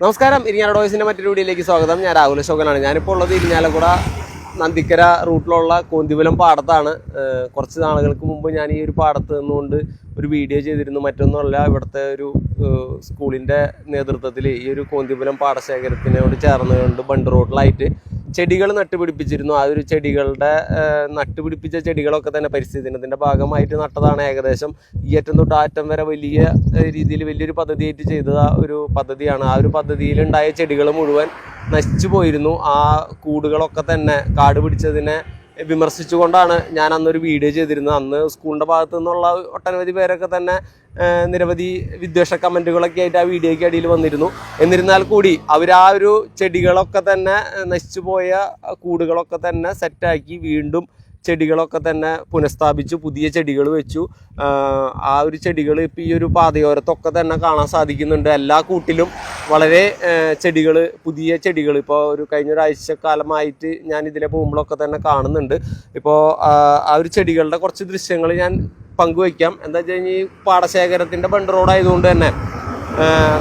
നമസ്കാരം ഇരിഞ്ഞാല വോയിസിന്റെ മറ്റൊരു വീഡിയോയിലേക്ക് സ്വാഗതം. ഞാൻ രാഹുൽ അശോകനാണ്. ഞാനിപ്പോൾ ഉള്ളത് ഇരിഞ്ഞാലക്കുട നന്ദിക്കര റൂട്ടിലുള്ള കോന്തിപുലം പാടത്താണ്. കുറച്ച് നാളുകൾക്ക് മുമ്പ് ഞാൻ ഈ ഒരു പാടത്ത് നിന്നുകൊണ്ട് ഒരു വീഡിയോ ചെയ്തിരുന്നു. മറ്റൊന്നുമല്ല ഇവിടുത്തെ ഒരു സ്കൂളിന്റെ നേതൃത്വത്തിൽ ഈ ഒരു കോന്തിപുലം പാടശേഖരത്തിനോട് ചേർന്നുകൊണ്ട് ബണ്ട് റോഡിലായിട്ട് ചെടികൾ നട്ടുപിടിപ്പിച്ചിരുന്നു. ആ ഒരു ചെടികളുടെ നട്ടുപിടിപ്പിച്ച ചെടികളൊക്കെ തന്നെ പരിസ്ഥിതി ദിനത്തിന്റെ ഭാഗമായിട്ട് നട്ടതാണ് ഏകദേശം. ഈ അറ്റം തൊട്ട് ആറ്റം വരെ വലിയ രീതിയിൽ വലിയൊരു പദ്ധതിയായിട്ട് ചെയ്ത ഒരു പദ്ധതിയാണ്. ആ ഒരു പദ്ധതിയിൽ ഉണ്ടായ ചെടികൾ മുഴുവൻ നശിച്ചു പോയിരുന്നു. ആ കൂടുകളൊക്കെ തന്നെ കാട് പിടിച്ചതിനെ വിമർശിച്ചുകൊണ്ടാണ് ഞാൻ അന്നൊരു വീഡിയോ ചെയ്തിരുന്നത്. അന്ന് സ്കൂളിന്റെ ഭാഗത്തു നിന്നുള്ള ഒട്ടനവധി പേരൊക്കെ തന്നെ നിരവധി വിദ്വേഷ കമന്റുകളൊക്കെ ആയിട്ട് ആ വീഡിയോയ്ക്ക് അടിയിൽ വന്നിരുന്നു. എന്നിരുന്നാൽ കൂടി അവർ ആ ഒരു ചെടികളൊക്കെ തന്നെ നശിച്ചു പോയ കൂടുകളൊക്കെ തന്നെ സെറ്റാക്കി വീണ്ടും ചെടികളൊക്കെ തന്നെ പുനഃസ്ഥാപിച്ചു പുതിയ ചെടികൾ വെച്ചു. ആ ഒരു ചെടികൾ ഇപ്പോൾ ഈ ഒരു പാതയോരത്തൊക്കെ തന്നെ കാണാൻ സാധിക്കുന്നുണ്ട്. എല്ലാ കൂട്ടിലും വളരെ ചെടികൾ പുതിയ ചെടികൾ. ഇപ്പോൾ ഒരു കഴിഞ്ഞ ഒരാഴ്ച കാലമായിട്ട് ഞാൻ ഇതിലെ പോകുമ്പോഴൊക്കെ തന്നെ കാണുന്നുണ്ട്. ഇപ്പോൾ ആ ഒരു ചെടികളുടെ കുറച്ച് ദൃശ്യങ്ങൾ ഞാൻ പങ്കുവയ്ക്കാം. എന്താ വെച്ച് കഴിഞ്ഞാൽ ഈ പാടശേഖരത്തിന്റെ ബണ്ട് റോഡായതുകൊണ്ട് തന്നെ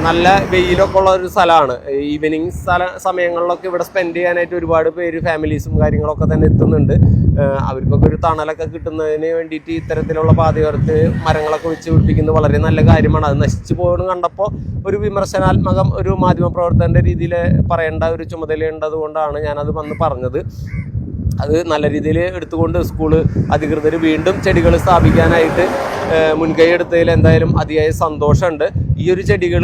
നല്ല വെയിലൊക്കെ ഉള്ള ഒരു സ്ഥലമാണ്. ഈവനിങ് സ്ഥല സമയങ്ങളിലൊക്കെ ഇവിടെ സ്പെൻഡ് ചെയ്യാനായിട്ട് ഒരുപാട് പേര് ഫാമിലീസും കാര്യങ്ങളൊക്കെ തന്നെ എത്തുന്നുണ്ട്. അവർക്കൊക്കെ ഒരു തണലൊക്കെ കിട്ടുന്നതിന് വേണ്ടിയിട്ട് ഇത്തരത്തിലുള്ള പാതയോരത്ത് മരങ്ങളൊക്കെ വെച്ച് പിടിപ്പിക്കുന്നത് വളരെ നല്ല കാര്യമാണ്. അത് നശിച്ചു പോകുന്നത് കണ്ടപ്പോൾ ഒരു വിമർശനാത്മകം ഒരു മാധ്യമപ്രവർത്തകന്റെ രീതിയിൽ പറയേണ്ട ഒരു ചുമതലയുണ്ടത് കൊണ്ടാണ് ഞാനത് വന്ന് പറഞ്ഞത്. അത് നല്ല രീതിയിൽ എടുത്തുകൊണ്ട് സ്കൂൾ അധികൃതർ വീണ്ടും ചെടികൾ സ്ഥാപിക്കാനായിട്ട് മുൻകൈ എടുത്തതിൽ എന്തായാലും അതിയായ സന്തോഷമുണ്ട്. ഈ ഒരു ചെടികൾ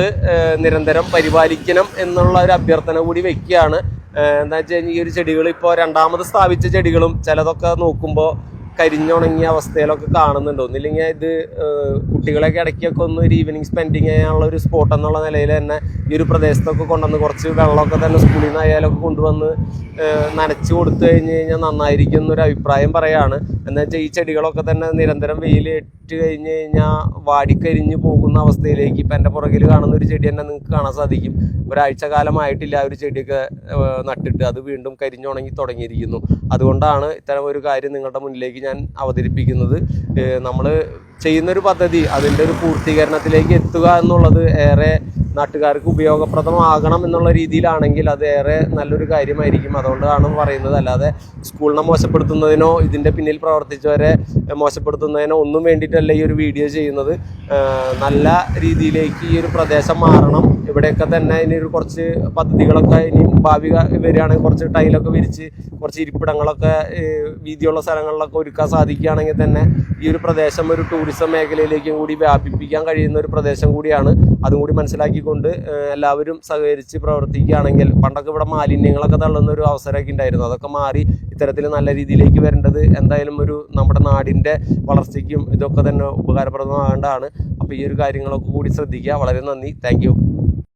നിരന്തരം പരിപാലിക്കണം എന്നുള്ള ഒരു അഭ്യർത്ഥന കൂടി വെക്കുകയാണ്. എന്താ വെച്ച് കഴിഞ്ഞാൽ ഈ ഒരു ചെടികൾ ഇപ്പോൾ രണ്ടാമത് സ്ഥാപിച്ച ചെടികളും ചിലതൊക്കെ നോക്കുമ്പോൾ കരിഞ്ഞുണങ്ങിയ അവസ്ഥയിലൊക്കെ കാണുന്നുണ്ട്. ഒന്നില്ലെങ്കിൽ ഇത് കുട്ടികളെയൊക്കെ ഇടയ്ക്കൊക്കെ ഒന്ന് ഒരു ഈവനിങ് സ്പെൻഡിങ് ചെയ്യാനുള്ള ഒരു സ്പോട്ട് എന്നുള്ള നിലയിൽ തന്നെ ഈ ഒരു പ്രദേശത്തൊക്കെ കൊണ്ടുവന്ന് കുറച്ച് വെള്ളമൊക്കെ തന്നെ സ്കൂളിൽ നിന്ന് ആയാലൊക്കെ കൊണ്ടുവന്ന് നനച്ച് കൊടുത്തു കഴിഞ്ഞ് കഴിഞ്ഞാൽ നന്നായിരിക്കും എന്നൊരു അഭിപ്രായം പറയാണ്. എന്താ വെച്ചാൽ ഈ ചെടികളൊക്കെ തന്നെ നിരന്തരം വെയിൽ ഇട്ട് കഴിഞ്ഞ് കഴിഞ്ഞാൽ വാടിക്കരിഞ്ഞ് പോകുന്ന അവസ്ഥയിലേക്ക് ഇപ്പം എന്റെ പുറകിൽ കാണുന്ന ഒരു ചെടി തന്നെ നിങ്ങൾക്ക് കാണാൻ സാധിക്കും. ഒരാഴ്ച കാലമായിട്ടില്ല ഒരു ചെടിയൊക്കെ നട്ടിട്ട്. അത് വീണ്ടും കരിഞ്ഞുണങ്ങി തുടങ്ങിയിരിക്കുന്നു. അതുകൊണ്ടാണ് ഇത്തരം ഒരു കാര്യം നിങ്ങളുടെ മുന്നിലേക്ക് ഞാൻ അവതരിപ്പിക്കുന്നത്. നമ്മൾ ചെയ്യുന്നൊരു പദ്ധതി അതിന്റെ ഒരു പൂർത്തീകരണത്തിലേക്ക് എത്തുക എന്നുള്ളത് ഏറെ നാട്ടുകാർക്ക് ഉപയോഗപ്രദമാകണം എന്നുള്ള രീതിയിലാണെങ്കിൽ അത് ഏറെ നല്ലൊരു കാര്യമായിരിക്കും. അതുകൊണ്ടാണ് പറയുന്നത്. അല്ലാതെ സ്കൂളിനെ മോശപ്പെടുത്തുന്നതിനോ ഇതിന്റെ പിന്നിൽ പ്രവർത്തിച്ചവരെ മോശപ്പെടുത്തുന്നതിനോ ഒന്നും വേണ്ടിയിട്ടല്ല ഈ ഒരു വീഡിയോ ചെയ്യുന്നത്. നല്ല രീതിയിലേക്ക് ഈ ഒരു പ്രദേശം മാറണം ഇവിടെയൊക്കെ തന്നെ ഇനി ഒരു കുറച്ച് പദ്ധതികളൊക്കെ ഇനി ഭാവി വരികയാണെങ്കിൽ കുറച്ച് ടൈലൊക്കെ വിരിച്ച് കുറച്ച് ഇരിപ്പിടങ്ങളൊക്കെ വീതിയുള്ള സ്ഥലങ്ങളിലൊക്കെ ഒരുക്കാൻ സാധിക്കുകയാണെങ്കിൽ തന്നെ ഈ ഒരു പ്രദേശം ഒരു ടൂറിസം മേഖലയിലേക്കും കൂടി വ്യാപിപ്പിക്കാൻ കഴിയുന്ന ഒരു പ്രദേശം കൂടിയാണ്. അതും കൂടി മനസ്സിലാക്കിക്കൊണ്ട് എല്ലാവരും സഹകരിച്ച് പ്രവർത്തിക്കുകയാണെങ്കിൽ പണ്ടൊക്കെ ഇവിടെ മാലിന്യങ്ങളൊക്കെ തള്ളുന്ന ഒരു അവസരമൊക്കെ ഉണ്ടായിരുന്നു. അതൊക്കെ മാറി ഇത്തരത്തിൽ നല്ല രീതിയിലേക്ക് വരേണ്ടത് എന്തായാലും ഒരു നമ്മുടെ നാടിന്റെ വളർച്ചയ്ക്കും ഇതൊക്കെ തന്നെ ഉപകാരപ്രദമാകേണ്ടതാണ്. അപ്പോൾ ഈ ഒരു കാര്യങ്ങളൊക്കെ കൂടി ശ്രദ്ധിക്കുക. വളരെ നന്ദി. താങ്ക്